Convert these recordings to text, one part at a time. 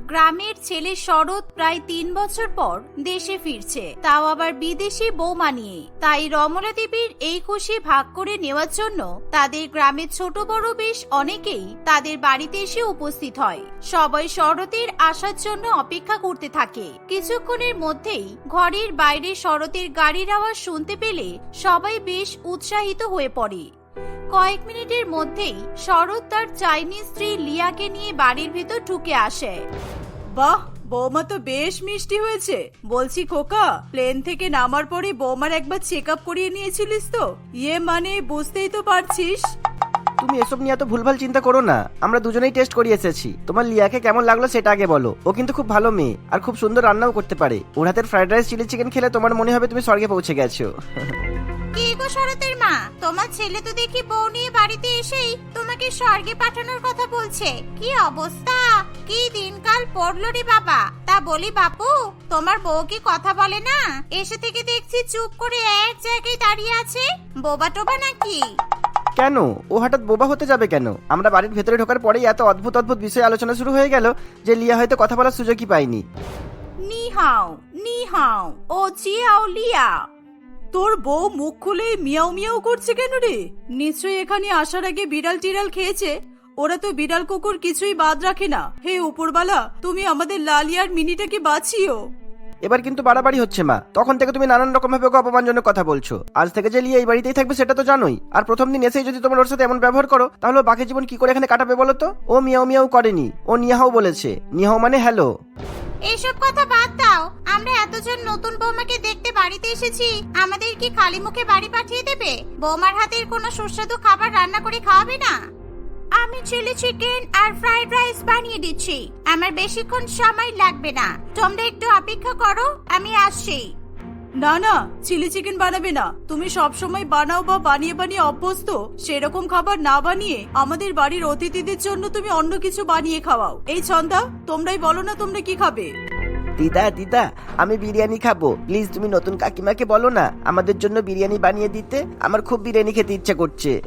গ্রামের ছেলে শরৎ প্রায় তিন বছর পর দেশে ফিরছে। তাও আবার বিদেশি বৌমা নিয়ে। তাই রমলা দেবীর এই খুশি ভাগ করে নেওয়ার জন্য তাদের গ্রামের ছোট বড় বেশ অনেকেই তাদের বাড়িতে এসে উপস্থিত হয়। সবাই শরতের আসার জন্য অপেক্ষা করতে থাকে। কিছুক্ষণের মধ্যেই ঘরের বাইরে শরতের গাড়ির আওয়াজ শুনতে পেলে সবাই বেশ উৎসাহিত হয়ে পড়ে। কয়েক মিনিটের মধ্যেই শরৎ তার চাইনিজ স্ত্রী লিয়াকে নিয়ে বাড়ির ভেতর ঢুকে আসে। বাহ বৌমা তো বেশ মিষ্টি হয়েছে। বলছি খোকা প্লেন থেকে নামার পরে বৌমার একবার চেক আপ করিয়ে নিয়েছিলিস তো? ইয়ে মানে বুঝতেই তো পারছিস। তুমি এসব নিয়ে এত ভুলভাল চিন্তা করো না। আমরা দুজনেই টেস্ট করিয়ে এসেছি। তোমার লিয়াকে কেমন লাগল সেটা আগে বলো। ও কিন্তু খুব ভালো মেয়ে আর খুব সুন্দর রান্নাও করতে পারে। ওর হাতের ফ্রাইড রাইস চিলি চিকেন খেলে তোমার মনে হবে তুমি স্বর্গে পৌঁছে গেছো। গো শরতের মা। তোমার ছেলে তো দেখি বউ নিয়ে বাড়িতে এসেই তোমাকে স্বর্গে পাঠানোর কথা বলছে। কি অবস্থা? কি দিনকাল পড়ল রে বাবা? তা বলি বাপু তোমার বউ কি কথা বলে না? এসে থেকে দেখছি চুপ করে এক জায়গায় দাঁড়িয়ে আছে। বোবা টোবা নাকি? কেন? ও হঠাৎ বোবা হতে যাবে কেন? আমরা বাড়ির ভেতরে ঢোকার পরেই এত অদ্ভুত অদ্ভুত বিষয়ে আলোচনা শুরু হয়ে গেল যে লিয়া হয়তো কথা বলার সুযোগই পায়নি। লিয়া। তোর বউ মুখ খুলে মিয়াও মিয়াও করছে কেন রে? নিশ্চয়ই এখানে আসার আগে বিড়াল টিড়াল খেয়েছে। ওরা তো বিড়াল কুকুর কিছুই বাদ রাখে না। হে উপরবালা, তুমি আমাদের লালিয়ার মিনিটাকে বাঁচিও। এবার কিন্তু বাড়াবাড়ি হচ্ছে, মা। তখন থেকে তুমি নানান রকম ভাবে অপমানজনক কথা বলছো। আজ থেকে যে লিয়া এই বাড়িতেই থাকবে সেটা তো জানোই। আর প্রথম দিন এসেই যদি তোমার ওর সাথে এমন ব্যবহার করো, তাহলে বাকি জীবন কি করে এখানে কাটাবে বলো তো? ও মিয়াও মিয়াও করেনি। ও নিয়াহাও বলেছে। নিহাও মানে হ্যালো। এইসব কথা বাদ দাও। আমরা এতজন নতুন বৌমাকে দেখতে বাড়িতে এসেছি। আমাদের কি খালি মুখে বাড়ি পাঠিয়ে দেবে? বৌমার হাতের কোনো সুস্বাদু খাবার রান্না করে খাওয়াবে না? আমি চিলি চিকেন আর ফ্রাইড রাইস বানিয়ে দিচ্ছি। আমার বেশিক্ষণ সময় লাগবে না। তোমরা একটু অপেক্ষা করো, আমি আসছি। না না, চিলি চিকেন বানাবে না। তুমি সব সময় বানাও বা বানিয়ে বানিয়ে অভ্যস্ত, সেরকম খাবার না বানিয়ে আমাদের বাড়ির অতিথিদের জন্য তুমি অন্য কিছু বানিয়ে খাওয়াও। এই ছন্দা, তোমরাই বলো না তোমরা কি খাবে। দিদা দিদা, আমি বিরিয়ানি খাব। প্লিজ, তুমি নতুন কাকিমাকে বলো না। আমাদের জন্য বিরিয়ানি বানিয়ে দিতে। আমার খুব বিরিয়ানি খেতে ইচ্ছা করছে।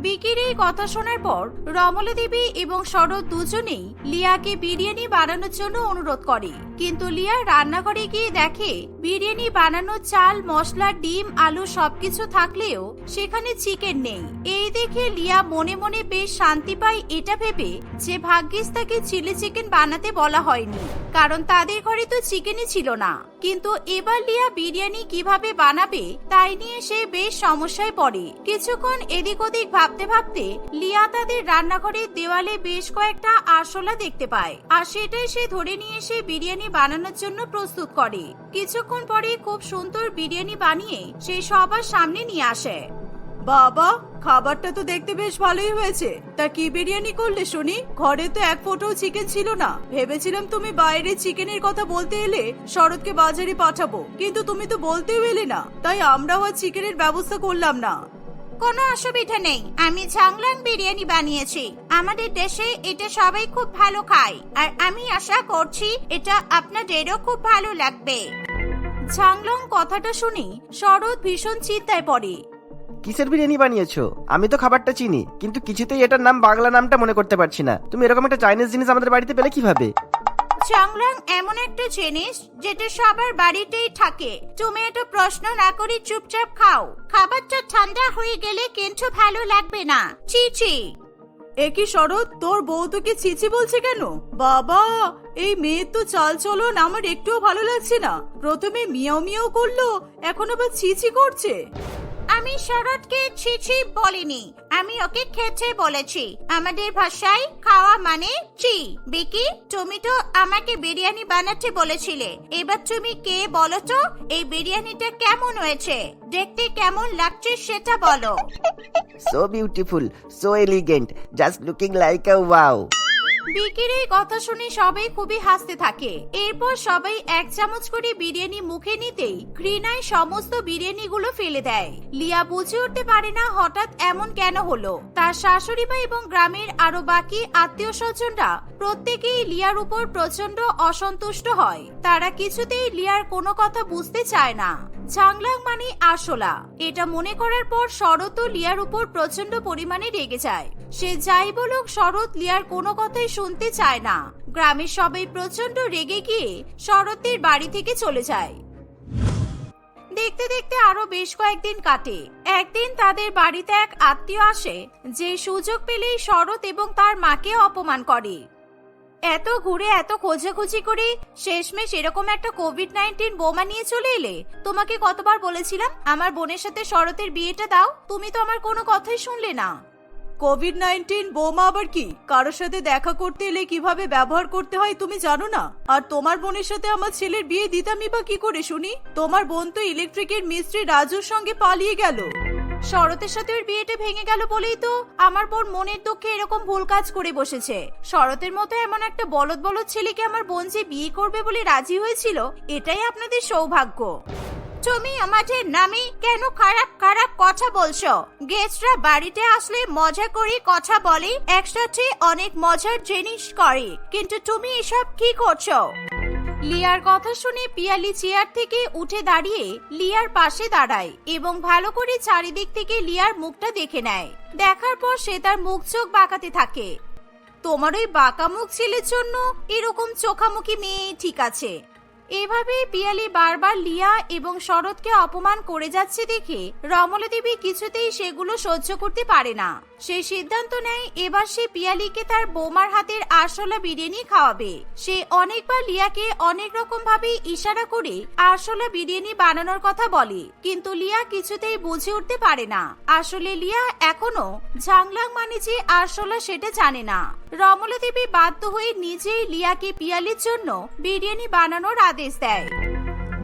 বিকির এই কথা শোনার পর রমলা দেবী এবং শরৎ দুজনেই লিয়াকে বিরিয়ানি বানানোর জন্য অনুরোধ করে। কিন্তু লিয়া রান্নাঘরে গিয়ে দেখে বিরিয়ানি বানানোর চাল, মশলা, ডিম, আলু সবকিছু থাকলেও সেখানে চিকেন নেই। এই দেখে লিয়া মনে মনে বেশ শান্তি পায় এটা ভেবে যে ভাগ্যিস তাকে চিলি চিকেন বানাতে বলা হয়নি, কারণ তাদের ঘরে তো চিকেনই ছিল না। কিন্তু এবার লিয়া বিরিয়ানি কীভাবে বানাবে তাই নিয়ে সে বেশ সমস্যায় পড়ে। কিছুক্ষণ এদিক ওদিক ভাবতে ভাবতে লিয়া তাদের রান্নাঘরের দেওয়ালে বেশ কয়েকটা আরশোলা দেখতে পায়। আর সেটাই সে ধরে নিয়ে এসে বিরিয়ানি বানানোর জন্য প্রস্তুত করে। কিছুক্ষণ পরে খুব সুন্দর বিরিয়ানি বানিয়ে সে সবার সামনে নিয়ে আসে। বাবা, খাবারটা তো দেখতে বেশ ভালোই হয়েছে। তা কি বিরিয়ানি করলে শুনি? ঘরে তো এক ফোঁটো চিকেন ছিল না। ভেবেছিলাম তুমি বাইরে চিকেনের কথা বলতে এলে শরৎকে বাজারে পাঠাবো। কিন্তু তুমি তো বলতেও এলে না। তাই আমরাও আর চিকেনের ব্যবস্থা করলাম না। কোনো অসুবিধা নেই। আমি ঝাংলাং বিরিয়ানি বানিয়েছি। আমাদের দেশে এটা সবাই খুব ভালো খায়। আর আমি আশা করছি এটা আপনাদেরও খুব ভালো লাগবে। ঝাংলং কথাটা শুনে শরৎ ভীষণ চিন্তায় পড়ে। কিসের বিরিয়ানি বানিয়েছো? আমি তো খাবারটা চিনি, কিন্তু কিছুতেই এটার নাম বাংলা নামটা মনে করতে পারছি না। তুমি এরকম একটা চাইনিজ জিনিস আমাদের বাড়িতে পেলে কীভাবে? চাংলাং এমন একটা জিনিস যেটা সবার বাড়িতেই থাকে। তুমি এত প্রশ্ন না করে চুপচাপ খাও। খাবারটা ঠান্ডা হয়ে গেলে কিন্তু ভালো লাগবে না। চি একই শরৎ? তোর বউ তোকে ছিচি বলছে কেন? বাবা, এই মেয়ের তো চাল চলন আমার একটুও ভালো লাগছে না। প্রথমে মিয়াও মিয়াও করল, এখন আবার ছিচি করছে। আমি শরৎকে ছিছি বলিনি, আমি ওকে খেতে বলেছি। আমাদের ভাষায় খাওয়া মানে চি। বিকি, তুমি তো আমাকে বিরিয়ানি বানাতে বলেছিলে। এবার তুমি কে বলো তো? এই বিরিয়ানিটা কেমন হয়েছে? দেখতে কেমন লাগছে সেটা বলো। So beautiful so elegant just looking like a wow বিকির এই কথা শুনে সবাই খুবই হাসতে থাকে। এরপর সবাই এক চামচ করে বিরিয়ানি মুখে নিতেই ঘৃণায় সমস্ত বিরিয়ানিগুলো ফেলে দেয়। লিয়া বুঝে উঠতে পারে না হঠাৎ এমন কেন হলো। তার শাশুড়ি মা এবং গ্রামের আরও বাকি আত্মীয় স্বজনরা প্রত্যেকেই লিয়ার উপর প্রচণ্ড অসন্তুষ্ট হয়। তারা কিছুতেই লিয়ার কোনো কথা বুঝতে চায় না। ঝাংলাং মানে আরশোলা। এটা মনে করার পর শরৎ ও লিয়ার উপর প্রচণ্ড পরিমাণে রেগে যায়। সে যাই বলুক, শরৎ লিয়ার কোনো কথাই শুনতে চায় না। গ্রামের সবাই প্রচণ্ড রেগে গিয়ে শরতের বাড়ি থেকে চলে যায়। দেখতে দেখতে আরও বেশ কয়েকদিন কাটে। একদিন তাদের বাড়িতে এক আত্মীয় আসে, যে সুযোগ পেলেই শরৎ এবং তার মাকে অপমান করে। এত ঘুরে এত খোঁজাখুঁজি করে শেষমেশ এরকম একটা কোভিড নাইন্টিন বোমা নিয়ে চলে এলে? তোমাকে কতবার বলেছিলাম, আমার বোনের সাথে শরতের বিয়েটা দাও, তুমি তো আমার কোনো কথাই শুনলে না। কোভিড নাইন্টিন বোমা আবার কি? কারোর সাথে দেখা করতে এলে কীভাবে ব্যবহার করতে হয় তুমি জানো না? আর তোমার বোনের সাথে আমার ছেলের বিয়ে দিতামই বা কি করে শুনি? তোমার বোন তো ইলেকট্রিকের মিস্ত্রি রাজুর সঙ্গে পালিয়ে গেল। শরতের সাথে ওর বিয়েটা ভেঙে গেল বলেই তো আমার বোন মনের দুঃখে এরকম ভুল কাজ করে বসেছে। শরতের মতো এমন একটা বলদ বলদ ছেলেকে আমার বোন যে বিয়ে করবে বলে রাজি হয়েছিল, এটাই আপনাদের সৌভাগ্য। তুমি আমাদের নামে কেন খারাপ খারাপ কথা বলছো? গেস্টরা বাড়িতে আসলে মজা করে কথা বলে, একসাথে অনেক মজার জিনিস করে। কিন্তু তুমি এসব কি করছ? লিয়ার কথা শুনে পিয়ালি চেয়ার থেকে উঠে দাঁড়িয়ে লিয়ার পাশে দাঁড়ায় এবং ভালো করে চারিদিক থেকে লিয়ার মুখটা দেখে নেয়। দেখার পর সে তার মুখ চোখ বাঁকাতে থাকে। তোমার ওই বাঁকা মুখ ছেলের জন্য এরকম চোখামুখি মেয়ে ঠিক আছে। এভাবেই পিয়ালি বারবার লিয়া এবং শরৎকে অপমান করে যাচ্ছে দেখে রমলা দেবী কিছুতেই সেগুলো সহ্য করতে পারে না। সে সিদ্ধান্ত নেয়, এবার সে পিয়ালিকে তার বৌমার হাতের আরশোলা বিরিয়ানি খাওয়াবে। সে অনেকবার লিয়াকে অনেক রকম ভাবে ইশারা করে আরশোলা বিরিয়ানি বানানোর কথা বলে, কিন্তু লিয়া কিছুতেই বুঝে উঠতে পারে না। আসলে লিয়া এখনও ঝাংলাং মানে যে আরশোলা সেটা জানে না। রমলা দেবী বাধ্য হয়ে নিজেই লিয়াকে পিয়ালির জন্য বিরিয়ানি বানানোর আদেশ দেয়।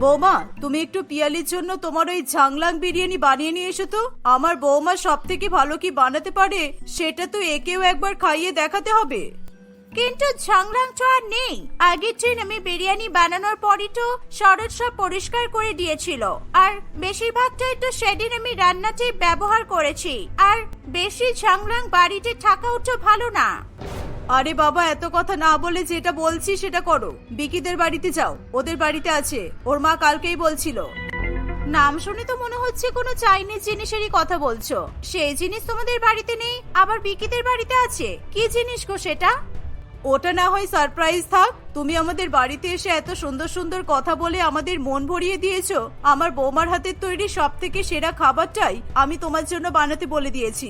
বৌমা তুমি একটু পিয়ালির জন্য তোমার ওই ঝাংলাং বিরিয়ানি বানিয়ে নিয়ে এসো তো। আমার বৌমা সব থেকে ভালো কি বানাতে পারে সেটা তো একেও একবার খাইয়ে দেখাতে হবে। কিন্তু ঝংলাং তো আর নেই। আগের দিন আমি বিরিয়ানি বানানোর পরই তো শরৎ সব পরিষ্কার করে দিয়েছিল। আর বেশিরভাগটাই তো সেদিন আমি রান্নাতে ব্যবহার করেছি। আর বেশি ঝাংলাং বাড়িতে থাকাও তো ভালো না। আরে বাবা, এত কথা না বলে যেটা বলছি সেটা করো। বিকিদের বাড়িতে যাও, ওদের বাড়িতে আছে, ওর মা কালকেই বলছিল। নাম শুনে তো মনে হচ্ছে কোনো চাইনিজ জিনিসেরই কথা বলছো। সেই জিনিস তোমাদের বাড়িতে নেই, আবার বিকিদের বাড়িতে আছে? কি জিনিস গো সেটা? ওটা না হয় সারপ্রাইজ থাক, তুমি আমাদের বাড়িতে এসে এত সুন্দর সুন্দর কথা বলে আমাদের মন ভরিয়ে দিয়েছ, আমার বৌমার হাতের তৈরি সব থেকে সেরা খাবারটাই আমি তোমার জন্য বানাতে বলে দিয়েছি।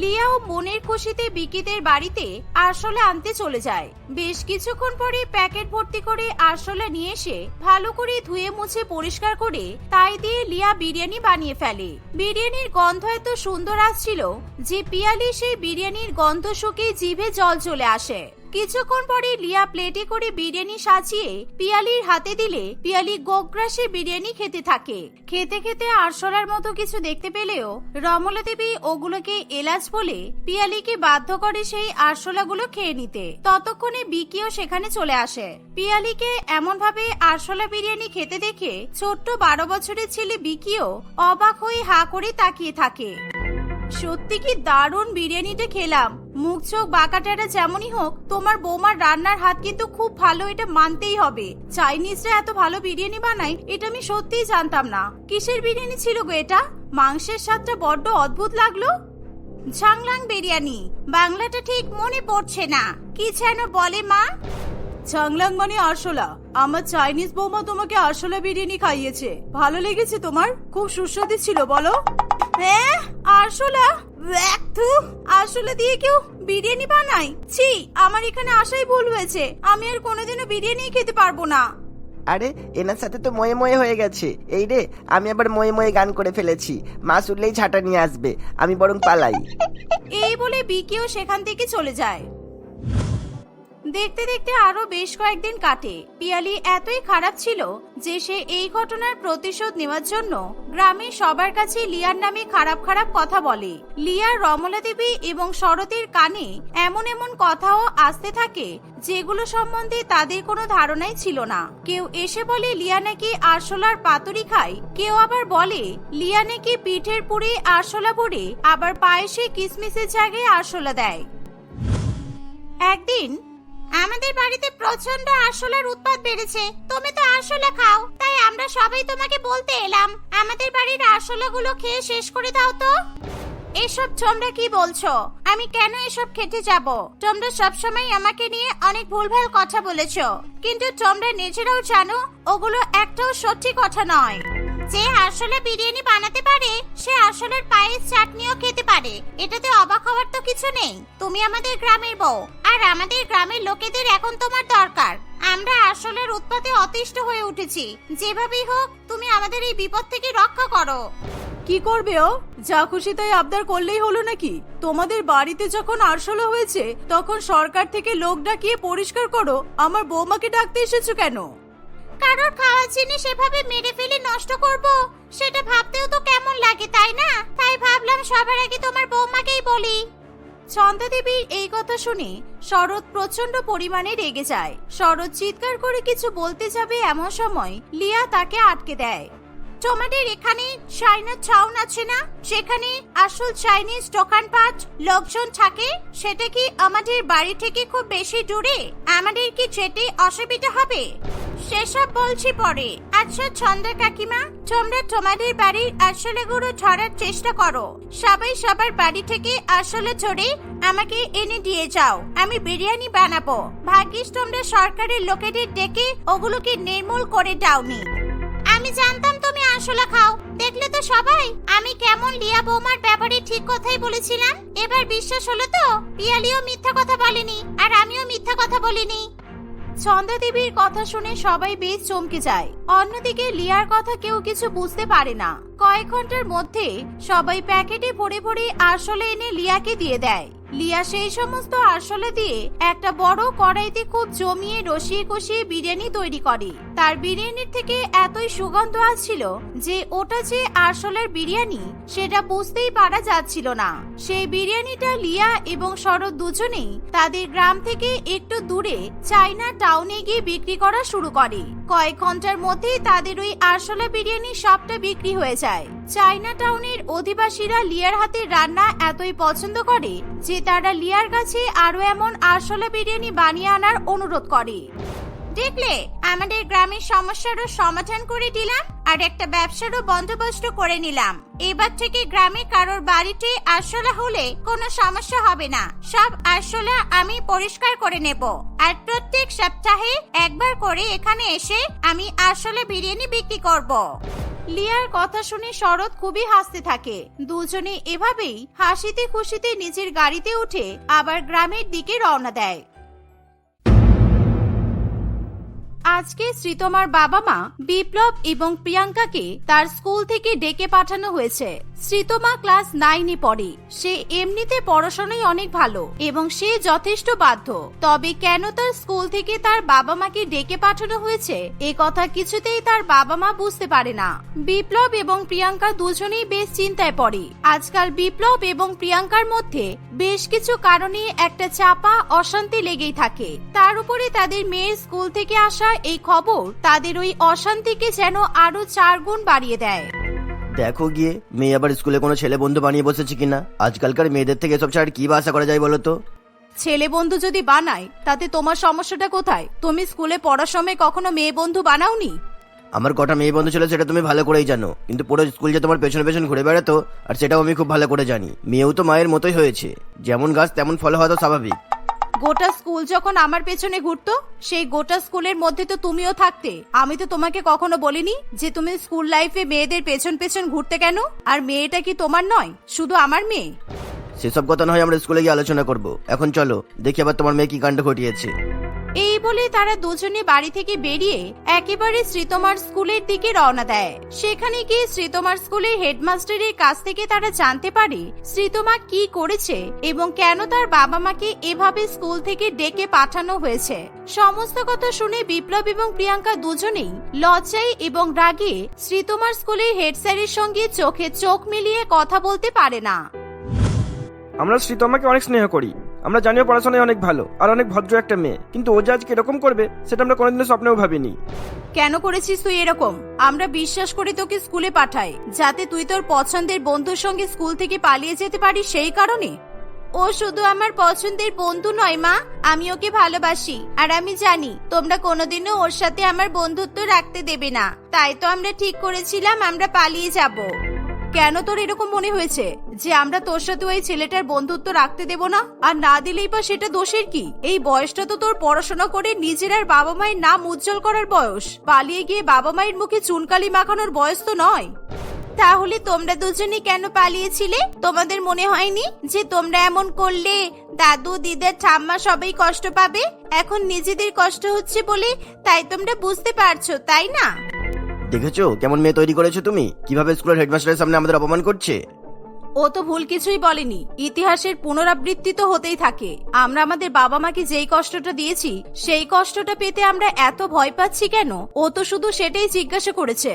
লিয়াও মনের খুশিতে বিকিদের বাড়িতে আরশোলা আনতে চলে যায়। বেশ কিছুক্ষণ পরে প্যাকেট ভর্তি করে আরশোলা নিয়ে এসে ভালো করে ধুয়ে মুছে পরিষ্কার করে তাই দিয়ে লিয়া বিরিয়ানি বানিয়ে ফেলে। বিরিয়ানির গন্ধ এত সুন্দর আসছিল যে পিয়ালি সেই বিরিয়ানির গন্ধ শুকে জিভে জল চলে আসে। কিছুক্ষণ পরে লিয়া প্লেটে করে বিরিয়ানি সাজিয়ে পিয়ালির হাতে দিলে পিয়ালি গোগ্রাসে বিরিয়ানি খেতে থাকে। খেতে খেতে আরশোলার মতো কিছু দেখতে পেলেও রমলা দেবী ওগুলোকে এলাচ বলে পিয়ালিকে বাধ্য করে সেই আরশোলাগুলো খেয়ে নিতে। ততক্ষণে বিকিও সেখানে চলে আসে। পিয়ালিকে এমন ভাবে আরশোলা বিরিয়ানি খেতে দেখে ছোট্ট বারো বছরের ছেলে বিকিও অবাক হয়ে হা করে তাকিয়ে থাকে। সত্যি কি দারুণ বিরিয়ানিটা খেলাম? মুখ চোখ বাঁকাটারা যেমনই হোক, তোমার বৌমার রান্নার হাত কিন্তু খুব ভালো, এটা মানতেই হবে। চাইনিজরা এত ভালো বিরিয়ানি বানায়, এটা আমি সত্যিই জানতাম না। কিসের বিরিয়ানি ছিল গো এটা? মাংসের স্বাদটা বড্ড অদ্ভুত লাগল। ঝাংলাং বিরিয়ানি, বাংলাটা ঠিক মনে পড়ছে না। কি যেন বলে মা? চাংলাং মানে আরশোলা আমার চাইনিজ বৌমা তোমাকে আরশোলা বিরিয়ানি খাইয়েছে। ভালো লেগেছে তোমার? খুব সুস্বাদু ছিল বলো। হ্যাঁ আরশোলা? ব্যাকথু আরশোলা দিয়ে কেউ বিরিয়ানি বানায়? ছি আমার এখানে আসাই ভুল হয়েছে। আমি আর কোনোদিনও বিরিয়ানি খেতে পারব না। আরে এনার সাথে তো ময়ে ময়ে হয়ে গেছে। এই রে আমি আবার ময়ে ময়ে গান করে ফেলেছি। মা শুনলেই ছাটা নিয়ে আসবে। আমি বরং পালাই। এই বলে বিকিও সেখান থেকে চলে যায়। দেখতে দেখতে আরও বেশ কয়েকদিন কাটে। পিয়ালি এতই খারাপ ছিল যে সে এই ঘটনার প্রতিশোধ নেওয়ার জন্য গ্রামে সবার কাছে লিয়ার নামে খারাপ খারাপ কথা বলে। লিয়ার রমলা দেবী এবং শরতের কানে এমন এমন কথাও আসতে থাকে যেগুলো সম্বন্ধে তাদের কোনো ধারণাই ছিল না। কেউ এসে বলে লিয়া নাকি আরশোলার পাতুরি খায়, কেউ আবার বলে লিয়া নাকি পিঠের পুরে আরশোলা পরে আবার পায়েসে কিসমিসের জায়গায় আরশোলা দেয়। একদিন আমাদের বাড়িতে প্রচণ্ড আরশোলার উৎপাদ বেড়েছে। তুমি তো আরশোলা খাও, তাই আমরা সবাই তোমাকে বলতে এলাম, আমাদের বাড়ির আরশোলাগুলো খেয়ে শেষ করে দাও তো। এসব তোমরা কি বলছো? আমি কেন এসব খেতে যাব? তোমরা সবসময় আমাকে নিয়ে অনেক ভুলভাল কথা বলেছ। কিন্তু তোমরা নিজেরাও জানো, ওগুলো একটাও সত্যি কথা নয়। যে আসলে বিরিয়ানি বানাতে পারে সে আসলের পায়েস চাটনিও খেতে পারে। এটাতে অবাক হওয়ার তো কিছু নেই। তুমি আমাদের গ্রামের বউ। আর আমাদের গ্রামের লোকেদের এখন তোমার দরকার। আমরা আসলের উৎপাতে অতিষ্ঠ হয়ে উঠেছি। যেভাবেই হোক, তুমি আমাদের এই বিপদ থেকে রক্ষা করো। কি করবে ও? যা খুশি তাই আবদার করলেই হলো নাকি? তোমাদের বাড়িতে যখন আরশোলা হয়েছে, তখন সরকার থেকে লোক ডাকিয়ে পরিষ্কার করো। আমার বৌমাকে ডাকতে এসেছ কেন? কারোর খাওয়ার জিনিস এভাবে মেরে ফেলে নষ্ট করব? সেটা ভাবতেও তো কেমন লাগে, তাই না? তাই ভাবলাম সবার আগে তোমার বৌমাকেই বলি। ছন্দা দেবীর এই কথা শুনে শরৎ প্রচণ্ড পরিমাণে রেগে যায়। শরৎ চিৎকার করে কিছু বলতে যাবে এমন সময় লিয়া তাকে আটকে দেয়। তোমাদের এখানে চাইনা টাউন আছে না? সেখানে আসল চাইনিজ দোকানপাট লোকজন থাকে? সেটা কি আমাদের বাড়ি থেকে খুব বেশি দূরে? আমাদের কি যেতে অসুবিধা হবে? সেসব বলছি পরে। আচ্ছা ছন্দা কাকিমা, তোমরা তোমাদের বাড়ির আসলে গুলো ধরার চেষ্টা করো। সবাই সবার বাড়ি থেকে আসলে ধরে আমাকে এনে দিয়ে যাও। আমি বিরিয়ানি বানাবো। ভাগ্যিস তোমরা সরকারের লোকেদের ডেকে ওগুলোকে নির্মূল করে দাওনি। আমি জানতাম তুমি আসলে খাও। দেখলে তো সবাই। আমি কেমন লিয়া বৌমার ব্যাপারে ঠিক কথাই বলেছিলাম। এবার বিশ্বাস হলো তো, পিয়ালিও মিথ্যা কথা বলেনি, আর আমিও মিথ্যা কথা বলিনি। ছন্দা দেবীর কথা শুনে সবাই বেশ চমকে যায়। অন্যদিকে লিয়ার কথা কেউ কিছু বুঝতে পারে না। কয়েক ঘণ্টার মধ্যে সবাই প্যাকেটে ভরে ভরে আরশোলা এনে লিয়াকে দিয়ে দেয়। লিয়া সেই সমস্ত আরশোলা দিয়ে একটা বড় কড়াইতে খুব জমিয়ে রসিয়ে কষিয়ে বিরিয়ানি তৈরি করে। তার বিরিয়ানির থেকে এতই সুগন্ধ আসছিল যে ওটা যে আরশোলার বিরিয়ানি, সেটা বুঝতেই পারা যাচ্ছিল না। সেই বিরিয়ানিটা লিয়া এবং শরৎ দুজনেই তাদের গ্রাম থেকে একটু দূরে চাইনা টাউনে গিয়ে বিক্রি করা শুরু করে। কয়েক ঘণ্টার মধ্যেই তাদের ওই আরশোলা বিরিয়ানি সবটা বিক্রি হয়ে যায়। চাইনা টাউনের অধিবাসীরা লিয়ার হাতের রান্না এতই পছন্দ করে যে তারা লিয়ার কাছে আরও এমন আরশোলা বিরিয়ানি বানিয়ে আনার অনুরোধ করে। দেখলে, আমাদের গ্রামের সমস্যারও সমাধান করে দিলাম আর একটা ব্যবসারও বন্দোবস্ত করে নিলাম। এবার থেকে গ্রামে কারোর বাড়িতে আরশোলা হলে কোনো সমস্যা হবে না। সব আরশোলা আমি পরিষ্কার করে নেব। আর প্রত্যেক সপ্তাহে একবার করে এখানে এসে আমি আরশোলা বিরিয়ানি বিক্রি করব। লিয়ার কথা শুনে শরৎ খুবই হাসতে থাকে। দুজনে এভাবেই হাসিতে খুশিতে নিজের গাড়িতে উঠে আবার গ্রামের দিকে রওনা দেয়। আজকে শ্রীতমার বাবা মা বিপ্লব এবং প্রিয়াঙ্কাকে তার স্কুল থেকে ডেকে পাঠানো হয়েছে। শ্রীতমা ক্লাস নাইনে পড়ে। সে এমনিতে পড়াশোনায় অনেক ভালো এবং সে যথেষ্ট বাধ্য। তবে কেন তার স্কুল থেকে তার বাবা মাকে ডেকে পাঠানো হয়েছে, এ কথা কিছুতেই তার বাবা মা বুঝতে পারে না। বিপ্লব এবং প্রিয়াঙ্কা দুজনেই বেশ চিন্তায় পড়ে। আজকাল বিপ্লব এবং প্রিয়াঙ্কার মধ্যে বেশ কিছু কারণে একটা চাপা, অশান্তি লেগেই থাকে। তার উপরে তাদের মেয়ের স্কুল থেকে আসা এই খবর তাদের ওই অশান্তিকে যেন আরও চার গুণ বাড়িয়ে দেয়। দেখো গিয়ে মেয়ে আবার স্কুলে কোনো ছেলে বন্ধু বানিয়ে বসেছে কিনা? আজকালকার মেয়েদের থেকে এসব ছাড়া কি বা আশা করা যায় বলো তো? ছেলে বন্ধু যদি বানায় তাতে তোমার সমস্যাটা কোথায়? তুমি স্কুলে পড়ার সময় কখনো মেয়ে বন্ধু বানাওনি? আমার কটা মেয়ে বন্ধু ছিল সেটা তুমি ভালো করেই জানো। কিন্তু পুরো স্কুল যে তোমার পেছনে পেছনে ঘুরে বেড়াতো আর সেটাও আমি খুব ভালো করে জানি। মেয়েও তো মায়ের মতোই হয়েছে। যেমন গাছ তেমন ফল হওয়া তো স্বাভাবিক। গোটা স্কুল যখন আমার পেছনে ঘুরতো, সেই গোটা স্কুলের মধ্যে তো তুমিও থাকতে। আমি তো তোমাকে কখনো বলিনি যে তুমি স্কুল লাইফে মেয়েদের পেছন পেছন ঘুরতে কেন? আর মেয়েটা কি তোমার নয়, শুধু আমার মেয়ে? সেসব কথা নয় আমরা স্কুলে গিয়ে আলোচনা করব। এখন চলো, দেখি আবার তোমার মেয়ে কি কাণ্ড ঘটিয়েছে। এই বলে তারা দুজনে বাড়ি থেকে বেরিয়ে একেবারে শ্রীতমার স্কুলের দিকে রওনা দেয়। সেখানে গিয়ে শ্রীতমার স্কুলের হেডমাস্টারের কাছ থেকে তারা জানতে পারে শ্রীতমা কি করেছে এবং কেন তার বাবা মাকে এভাবে স্কুল থেকে ডেকে পাঠানো হয়েছে। সমস্ত কথা শুনে বিপ্লব এবং প্রিয়াঙ্কা দুজনেই লজ্জায় এবং রাগে শ্রীতমার স্কুলের হেড স্যারের সঙ্গে চোখে চোখ মিলিয়ে কথা বলতে পারে না। আমরা শ্রীতমাকে অনেক স্নেহ করি। আমরা জানিও পড়াশোনায় অনেক ভালো আর অনেক ভদ্র একটা মেয়ে। কিন্তু ও যে আজকে এরকম করবে, সেটা আমরা কোনোদিনও স্বপ্নেও ভাবিনি। কেন করেছিস তুই এরকম? আমরা বিশ্বাস করি তোকে স্কুলে পাঠাই, যাতে তুই তোর পছন্দের বন্ধুর সঙ্গে স্কুল থেকে পালিয়ে যেতে পারিস সেই কারণে। ও শুধু আমার পছন্দের বন্ধু নয়, মা। আমি ওকে ভালোবাসি, আর আমি জানি তোমরা কোনোদিনও ওর সাথে আমার বন্ধুত্ব রাখতে দেবে না। তাই তো আমরা ঠিক করেছিলাম, আমরা পালিয়ে যাব। কেন তোর এরকম মনে হয়েছে? যে আমরা তোর সাথে ওই ছেলেটার বন্ধুত্ব রাখতে দেব না? আর না দিলেই বা সেটা দোষের কি? এই বয়সটা তো তোর পড়াশোনা করে নিজের আর বাবা মায়ের নাম উজ্জ্বল করার বয়স। পালিয়ে গিয়ে বাবা মায়ের মুখে চুনকালি মাখানোর বয়স তো নয়। তাহলে তোমরা দুজনে কেন পালিয়েছিলে? তোমাদের মনে হয়নি যে তোমরা এমন করলে দাদু দিদার ঠাম্মা সবাই কষ্ট পাবে? এখন নিজেদের কষ্ট হচ্ছে বলে তাই তোমরা বুঝতে পারছ, তাই না? দেখেছ? কেমন মেয়ে তৈরি করেছ তুমি? কীভাবে স্কুলের হেডমাস্টারের সামনে আমাদের অপমান করছে? ও তো ভুল কিছুই বলেনি। ইতিহাসের পুনরাবৃত্তি তো হতেই থাকে। আমরা আমাদের বাবা মাকে যেই কষ্টটা দিয়েছি, সেই কষ্টটা পেতে আমরা এত ভয় পাচ্ছি কেন? ও তো শুধু সেটাই জিজ্ঞাসা করেছে।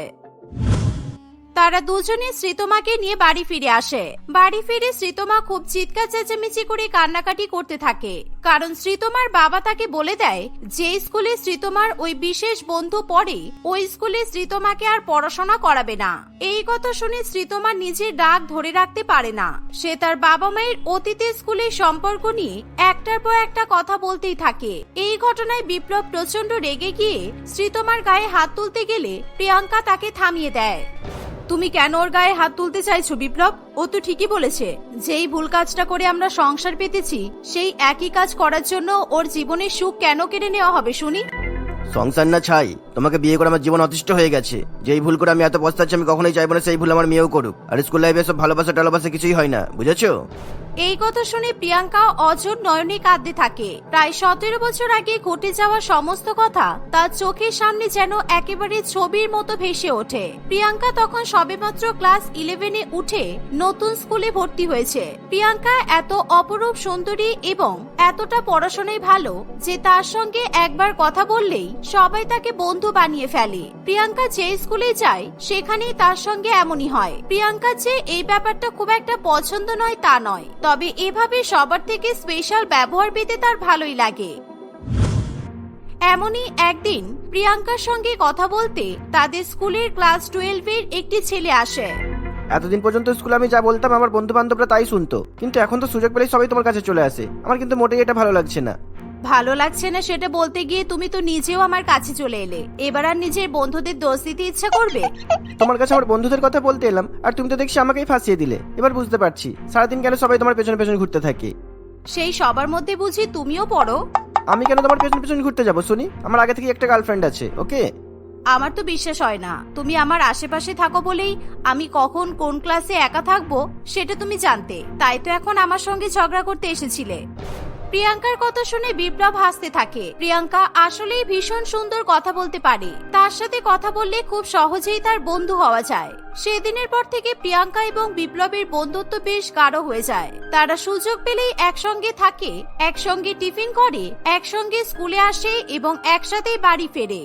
তারা দুজনে শ্রীতমাকে নিয়ে বাড়ি ফিরে আসে। বাড়ি ফিরে শ্রীতমা খুব চিৎকার, চেঁচামেচি করে কান্নাকাটি করতে থাকে। কারণ শ্রীতমার বাবা তাকে বলে দেয়, যে স্কুলে শ্রীতমার ওই বিশেষ বন্ধু পড়ে, ওই স্কুলে শ্রীতমাকে আর পড়াশোনা করাবে না। এই কথা শুনে শ্রীতমা নিজের ডাক ধরে রাখতে পারে না। সে তার বাবা মায়ের অতীতের স্কুলের সম্পর্ক নিয়ে একটার পর একটা কথা বলতেই থাকে। এই ঘটনায় বিপ্লব প্রচণ্ড রেগে গিয়ে শ্রীতমার গায়ে হাত তুলতে গেলে প্রিয়াঙ্কা তাকে থামিয়ে দেয়। তুমি কেন ওর গায়ে হাত তুলতে চাইছো, বিপ্লব? ও তো ঠিকই বলেছে। যেই ভুল কাজটা করে আমরা সংসার পেতেছি, সেই একই কাজ করার জন্য ওর জীবনের সুখ কেন কেড়ে নেওয়া হবে, শুনি? সংসার না ছাই, তোমাকে বিয়ে করে আমার জীবন অতিষ্ঠ হয়ে গেছে। যেই ভুল করে আমি এত পস্তাচ্ছি, আমি কখনোই চাইব না সেই ভুল আমার মেয়েও করুক। আর স্কুল লাইফে সব ভালোবাসা টালোবাসা কিছুই হয় না, বুঝেছ? এই কথা শুনে প্রিয়াঙ্কা অজর নয়নে কাঁদতে থাকে। প্রায় সতেরো বছর আগে ঘটে যাওয়া সমস্ত কথা তার চোখের সামনে যেন একেবারে ছবির মতো ভেসে ওঠে। প্রিয়াঙ্কা তখন সবেমাত্র ক্লাস ইলেভেনে উঠে নতুন স্কুলে ভর্তি হয়েছে। প্রিয়াঙ্কা এত অপরূপ সুন্দরী এবং এতটা পড়াশোনায় ভালো যে তার সঙ্গে একবার কথা বললেই সবাই তাকে বন্ধু বানিয়ে ফেলে। প্রিয়াঙ্কা যে স্কুলে যায়, সেখানেই তার সঙ্গে এমনই হয়। প্রিয়াঙ্কা যে এই ব্যাপারটা খুব একটা পছন্দ নয় তা নয়। তবে এভাবে সবার থেকে স্পেশাল ব্যবহার পেতে তার ভালোই লাগে। এমনই একদিন প্রিয়াঙ্কার সঙ্গে কথা বলতে তাদের স্কুলের ক্লাস টুয়েলভের একটি ছেলে আসে। এতদিন পর্যন্ত স্কুলে আমি যা বলতাম, আমার বন্ধু বান্ধবরা তাই শুনতো। কিন্তু এখন তো সুযোগ পেলেই সবাই তোমার কাছে চলে আসে। আমার কিন্তু মোটেই এটা ভালো লাগছে না। ভালো লাগছে না সেটা বলতে গিয়ে তুমি তো নিজেও আমার কাছে চলে এলে। এবার আর নিজের বন্ধুদের দোষ দিতে ইচ্ছা করবে? তোমার কাছে আমার বন্ধুদের কথা বলতে এলাম আর তুমি তো দেখছি আমাকেই ফাঁসিয়ে দিলে। এবার বুঝতে পারছি সারাদিন কেন সবাই তোমার পেছনে পেছনে ঘুরতে থাকে? সেই সবার মধ্যে বুঝি তুমিও পড়ো? আমি কেন তোমার পেছনে পেছনে ঘুরতে যাব শুনি? আমার আগে থেকে একটা গার্লফ্রেন্ড আছে ওকে? আমার তো বিশ্বাস হয় না। তুমি আমার আশেপাশে থাকো বলেই আমি কখন কোন ক্লাসে একা থাকব সেটা তুমি জানতে। তাই তো এখন আমার সঙ্গে ঝগড়া করতে এসেছিলে। প্রিয়াঙ্কার কথা শুনে বিপ্লব হাসতে থাকে। প্রিয়াঙ্কা আসলেই ভীষণ সুন্দর কথা বলতে পারে। তার সাথে কথা বললে খুব সহজেই তার বন্ধু হওয়া যায়। সেদিনের পর থেকে প্রিয়াঙ্কা এবং বিপ্লবের বন্ধুত্ব বেশ গাঢ় হয়ে যায়। তারা সুযোগ পেলেই একসঙ্গে থাকে, একসঙ্গে টিফিন করে, একসঙ্গে স্কুলে আসে এবং একসাথেই বাড়ি ফেরে।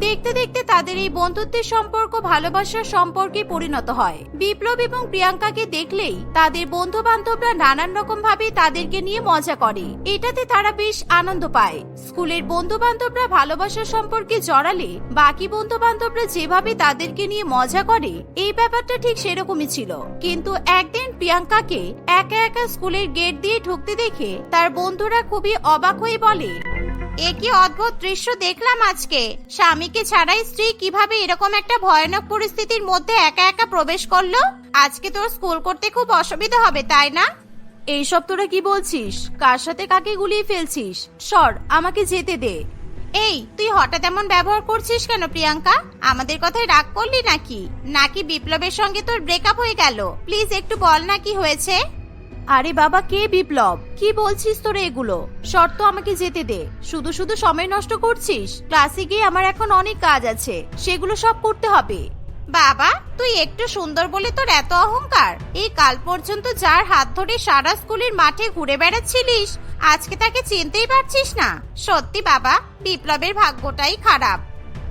দেখতে দেখতে তাদের এই বন্ধুত্বের সম্পর্ক ভালোবাসার সম্পর্কে পরিণত হয়। বিপ্লব এবং প্রিয়াঙ্কাকে দেখলেই তাদের বন্ধু বান্ধবরা নানান রকম ভাবে তাদেরকে নিয়ে মজা করে। এটাতে তারা বেশ আনন্দ পায়। স্কুলের বন্ধু বান্ধবরা ভালোবাসার সম্পর্কে জড়ালে বাকি বন্ধু বান্ধবরা যেভাবে তাদেরকে নিয়ে মজা করে, এই ব্যাপারটা ঠিক সেরকমই ছিল। কিন্তু একদিন প্রিয়াঙ্কাকে একা একা স্কুলের গেট দিয়ে ঢুকতে দেখে তার বন্ধুরা খুবই অবাক হয়ে বলে এ কি অদ্ভুত দৃশ্য দেখলাম আজকে? স্বামীকে ছাড়াই স্ত্রী কীভাবে এরকম একটা ভয়ানক পরিস্থিতির মধ্যে একা একা প্রবেশ করল? আজকে তোর স্কুল করতে খুব অসুবিধা হবে তাই না? এইসব তোরা কি বলছিস? কার সাথে কাকে গুলিয়ে ফেলছিস? সর আমাকে যেতে দে। এই তুই হঠাৎ এমন ব্যবহার করছিস কেন প্রিয়াঙ্কা? আমাদের কথায় রাগ করলি নাকি? নাকি বিপ্লবের সঙ্গে তোর ব্রেকআপ হয়ে গেল? প্লিজ একটু বল না কি হয়েছে। আরে বাবা কে বিপ্লব? কি বলছিস তোরা এগুলো? শর্ত আমাকে যেতে দে। শুধু শুধু সময় নষ্ট করছিস? ক্লাসে গিয়ে আমার এখন অনেক কাজ আছে। সেগুলো সব করতে হবে। বাবা তুই একটু সুন্দর বলে তোর এত অহংকার। এই কাল পর্যন্ত যার হাত ধরে সারা স্কুলের মাঠে ঘুরে বেড়াচ্ছিলিস আজকে তাকে চিনতেই পারছিস না। সত্যি বাবা বিপ্লবের ভাগ্যটাই খারাপ।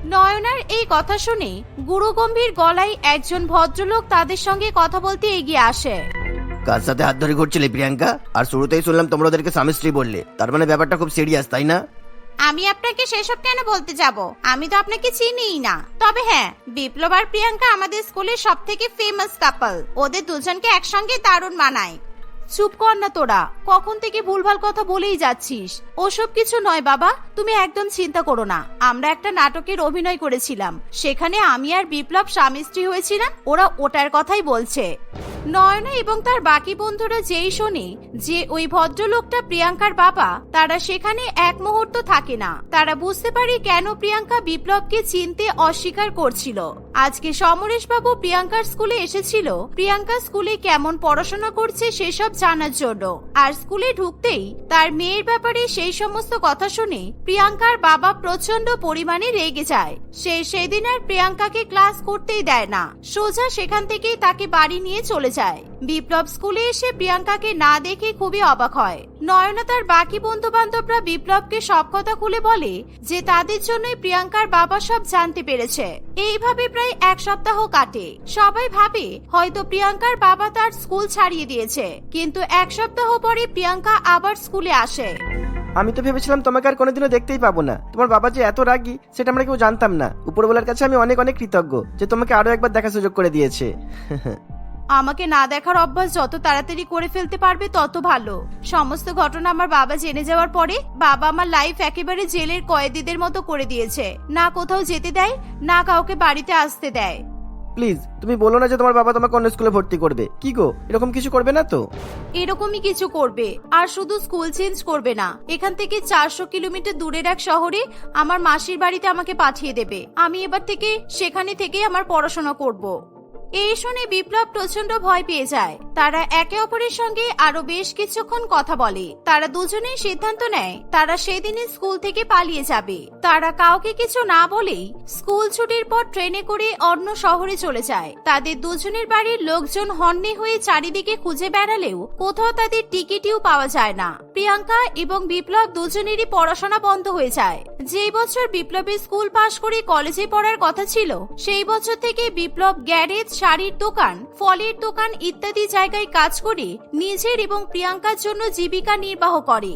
নয়নার এই কথা শুনে গুরুগম্ভীর গলায় একজন ভদ্রলোক তাদের সঙ্গে কথা বলতে এগিয়ে আসে। কার সাথে হাত ধরে ঘুরছিলে, প্রিয়াঙ্কা? আর শুরুতেই শুনলাম তোমরা ওদেরকে স্বামী স্ত্রী বললে। তার মানে ব্যাপারটা খুব সিরিয়াস তাই না? আমি আপনাকে সেসব কেন বলতে যাব? আমি তো আপনাকে চিনিই না। তবে হ্যাঁ বিপ্লব আর প্রিয়াঙ্কা আমাদের স্কুলের সব থেকে ফেমাস কাপল ওদের দুজনকে একসঙ্গে দারুণ মানায়। চুপ কর না তোরা। কখন থেকে ভুলভাল কথা বলেই যাচ্ছিস। ওসব কিছু নয় বাবা, তুমি একদম চিন্তা করো না। আমরা একটা নাটকের অভিনয় করেছিলাম। সেখানে আমি আর বিপ্লব স্বামী স্ত্রী হয়েছিলাম, ওরা ওটার কথাই বলছে। নয়না এবং তার বাকি বন্ধুরা যেই শোনে, যে ওই ভদ্রলোকটা প্রিয়াঙ্কার বাবা, তারা সেখানে এক মুহূর্ত থাকে না। তারা বুঝতে পারে কেন প্রিয়াঙ্কা বিপ্লবকে চিনতে অস্বীকার করছিল। আজকে সমরেশ বাবু প্রিয়াঙ্কার স্কুলে এসেছিল। প্রিয়াঙ্কা স্কুলে কেমন পড়াশোনা করছে সেসব জানার জন্য। আর স্কুলে ঢুকতেই তার মেয়ের ব্যাপারে সেই সমস্ত কথা শুনে প্রিয়াঙ্কার বাবা প্রচণ্ড পরিমাণে রেগে যায়। সে সেদিন আর প্রিয়াঙ্কাকে ক্লাস করতেই দেয় না। সোজা সেখান থেকেই তাকে বাড়ি নিয়ে চলে যায়। বিপ্লব স্কুলে এসে প্রিয়াঙ্কাকে না দেখে খুবই অবাক হয়। নয়না তার বাকি বন্ধু বান্ধবরা বিপ্লবকে সব কথা খুলে বলে যে তাদের জন্যই প্রিয়াঙ্কার বাবা সব জানতে পেরেছে। এইভাবে প্রায় এক সপ্তাহ কাটে। সবাই ভাবে, হয়তো প্রিয়াঙ্কার বাবা তার স্কুল ছাড়িয়ে দিয়েছে। কিন্তু এক সপ্তাহ পরে প্রিয়াঙ্কা আবার স্কুলে আসে। আমি তো ভেবেছিলাম তোমাকে আর কোনোদিনও দেখতেই পাবো না। তোমার বাবা যে এত রাগী, সেটা আমরা কেউ জানতাম না। উপরওয়ালার কাছে আমি অনেক অনেক কৃতজ্ঞ, যে তোমাকে আরও একবার দেখা সুযোগ করে দিয়েছে। আমাকে না দেখার অভ্যাস যত তাড়াতাড়ি করে ফেলতে পারবে তত ভালো। সমস্ত ঘটনা আমার বাবা জেনে যাওয়ার পরে বাবা আমার লাইফ একেবারে জেলের কয়েদিদের মতো করে দিয়েছে। না কোথাও যেতে দেয় না কাউকে বাড়িতে আসতে দেয়। প্লিজ তুমি বলো না যে তোমার বাবা তোমাকে অন্য স্কুলে ভর্তি করবে। কি গো এরকম কিছু করবে না তো? এরকমই কিছু করবে আর শুধু স্কুল চেঞ্জ করবে না। এখান থেকে চারশো কিলোমিটার দূরের এক শহরে আমার মাসির বাড়িতে আমাকে পাঠিয়ে দেবে। আমি এবার থেকে সেখানে থেকেই আমার পড়াশোনা করব। এই শুনে বিপ্লব প্রচণ্ড ভয় পেয়ে যায়। তারা একে অপরের সঙ্গে আরও বেশ কিছুক্ষণ কথা বলে। তারা দুজনেই সিদ্ধান্ত নেয়, তারা সেদিনই স্কুল থেকে পালিয়ে যাবে। তারা কাউকে কিছু না বলেই স্কুল ছুটির পর ট্রেনে করে অন্য শহরে চলে যায়। তাদের দুজনের বাড়ির লোকজন হন্যে হয়ে চারিদিকে খুঁজে বেড়ালেও কোথাও তাদের টিকিটিও পাওয়া যায় না। প্রিয়াঙ্কা এবং বিপ্লব দুজনেরই পড়াশোনা বন্ধ হয়ে যায়। যেই বছর বিপ্লবের স্কুল পাশ করে কলেজে পড়ার কথা ছিল, সেই বছর থেকে বিপ্লব গ্যারেজ শাড়ির দোকান, ফলের দোকান ইত্যাদি জায়গায় কাজ করে নিজের এবং প্রিয়াঙ্কার জন্য জীবিকা নির্বাহ করে।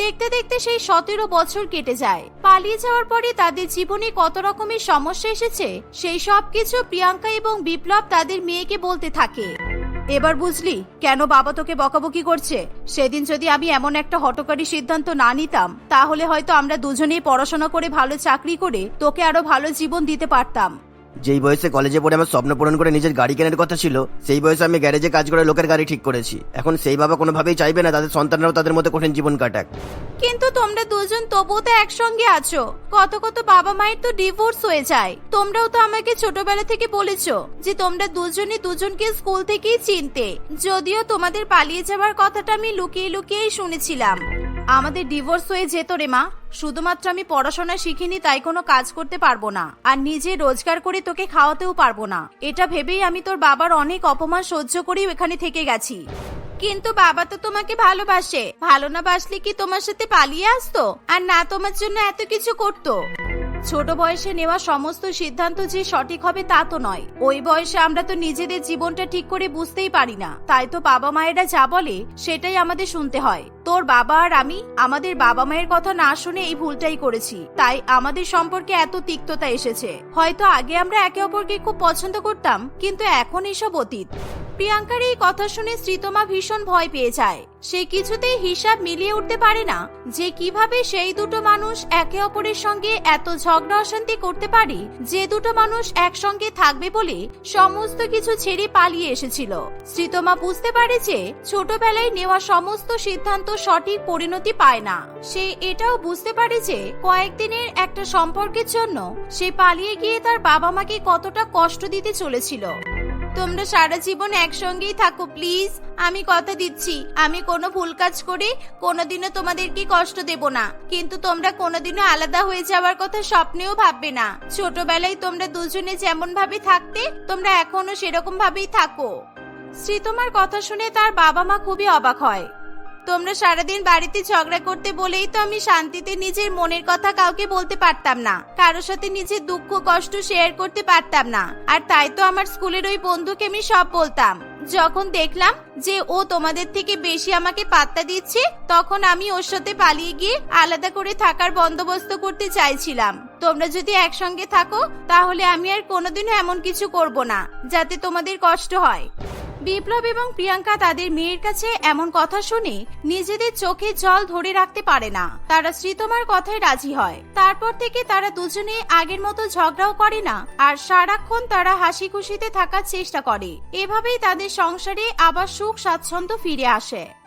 দেখতে দেখতে সেই সতেরো বছর কেটে যায়। পালিয়ে যাওয়ার পরে তাদের জীবনে কত রকমের সমস্যা এসেছে, সেই সব কিছু প্রিয়াঙ্কা এবং বিপ্লব তাদের মেয়েকে বলতে থাকে। এবার বুঝলি, কেন বাবা তোকে বকাবকি করছে? সেদিন যদি আমি এমন একটা হটকারী সিদ্ধান্ত না নিতাম, তাহলে হয়তো আমরা দুজনেই পড়াশোনা করে ভালো চাকরি করে তোকে আরও ভালো জীবন দিতে পারতাম। যেই বয়সে কলেজে পড়ে আমার স্বপ্ন পূরণ করে নিজের গাড়ি কেনার কথা ছিল, সেই বয়সে আমি গ্যারেজে কাজ করে লোকের গাড়ি ঠিক করেছি। এখন সেই বাবা কোনোভাবেই চাইবে না তাদের সন্তানরাও তাদের মতো কঠিন জীবন কাটাক। কিন্তু তোমরা দুজন তবুও তো একসঙ্গে আছো। কত কত বাবা মায়ের তো ডিভোর্স হয়ে যায়। তোমরাও তো আমাকে ছোটবেলা থেকে বলেছ যে তোমরা দুজনে দুজনকে স্কুল থেকেই চিনতে। যদিও তোমাদের পালিয়ে যাওয়ার কথাটা আমি লুকিয়ে লুকিয়েই শুনেছিলাম। আমাদের ডিভোর্স হয়ে যেত রে মা। শুধুমাত্র আমি পড়াশোনা শিখিনি, তাই কোনো কাজ করতে পারব না। আর নিজে রোজগার করে তোকে খাওয়াতেও পারব না। এটা ভেবেই আমি তোর বাবার অনেক অপমান সহ্য করেই এখানে থেকে গেছি। কিন্তু বাবা তো তোমাকে ভালোবাসে। ভালো না বাসলে কি তোমার সাথে পালিয়ে আসতো? আর না তোমার জন্য এত কিছু করতো? ছোট বয়সে নেওয়া সমস্ত সিদ্ধান্ত যে সঠিক হবে তা তো নয়। ওই বয়সে আমরা তো নিজেদের জীবনটা ঠিক করে বুঝতেই পারি না। তাই তো বাবা মায়েরা যা বলে, সেটাই আমাদের শুনতে হয়। তোর বাবা আর আমি, আমাদের বাবা মায়ের কথা না শুনে এই ভুলটাই করেছি। তাই আমাদের সম্পর্কে এত তিক্ততা এসেছে। হয়তো আগে আমরা একে অপরকে খুব পছন্দ করতাম, কিন্তু এখন এসব অতীত। প্রিয়াঙ্কার এই কথা শুনে শ্রীতমা ভীষণ ভয় পেয়ে যায়। সে কিছুতেই হিসাব মিলিয়ে উঠতে পারে না যে কীভাবে সেই দুটো মানুষ একে অপরের সঙ্গে এত ঝগড়া অশান্তি করতে পারে, যে দুটো মানুষ একসঙ্গে থাকবে বলে সমস্ত কিছু ছেড়ে পালিয়ে এসেছিল। শ্রীতমা বুঝতে পারে যে ছোটবেলায় নেওয়া সমস্ত সিদ্ধান্ত সঠিক পরিণতি পায় না। সে এটাও বুঝতে পারে যে কয়েকদিনের একটা সম্পর্কের জন্য সে পালিয়ে গিয়ে তার বাবা মাকে কতটা কষ্ট দিতে চলেছিল। তোমরা সারা জীবন একসঙ্গেই থাকো, প্লিজ। আমি কথা দিচ্ছি। আমি কোনো ভুল কাজ করে কোনোদিনও তোমাদেরকে কষ্ট দেব না। কিন্তু তোমরা কোনোদিনও আলাদা হয়ে যাওয়ার কথা স্বপ্নেও ভাববে না। ছোটবেলায় তোমরা দুজনে যেমন ভাবে থাকতে, তোমরা এখনও সেরকম ভাবেই থাকো শ্রীতমার কথা শুনে তার বাবা মা খুবই অবাক হয়। তোমরা সারাদিন বাড়িতে ঝগড়া করতে বলেই তো আমি শান্তিতে নিজের মনের কথা কাউকে বলতে পারতাম না। কারোর সাথে নিজের দুঃখ, কষ্ট শেয়ার করতে পারতাম না। আর তাই তো আমার স্কুলের ওই বন্ধুকে আমি সব বলতাম। যখন দেখলাম যে ও তোমাদের থেকে বেশি আমাকে পাত্তা দিচ্ছে, তখন আমি ওর সাথে পালিয়ে গিয়ে আলাদা করে থাকার বন্দোবস্ত করতে চাইছিলাম। তোমরা যদি একসঙ্গে থাকো, তাহলে আমি আর কোনোদিনও এমন কিছু করব না, যাতে তোমাদের কষ্ট হয়। বিপ্লব এবং প্রিয়াঙ্কা তাদের মেয়ের কাছে এমন কথা শুনে নিজেদের চোখে জল ধরে রাখতে পারে না। তারা শ্রীতমার কথায় রাজি হয়। তারপর থেকে তারা দুজনে আগের মতো ঝগড়াও করে না আর সারাক্ষণ তারা হাসি খুশিতে থাকার চেষ্টা করে। এভাবেই তাদের সংসারে আবার সুখ স্বাচ্ছন্দ্য ফিরে আসে।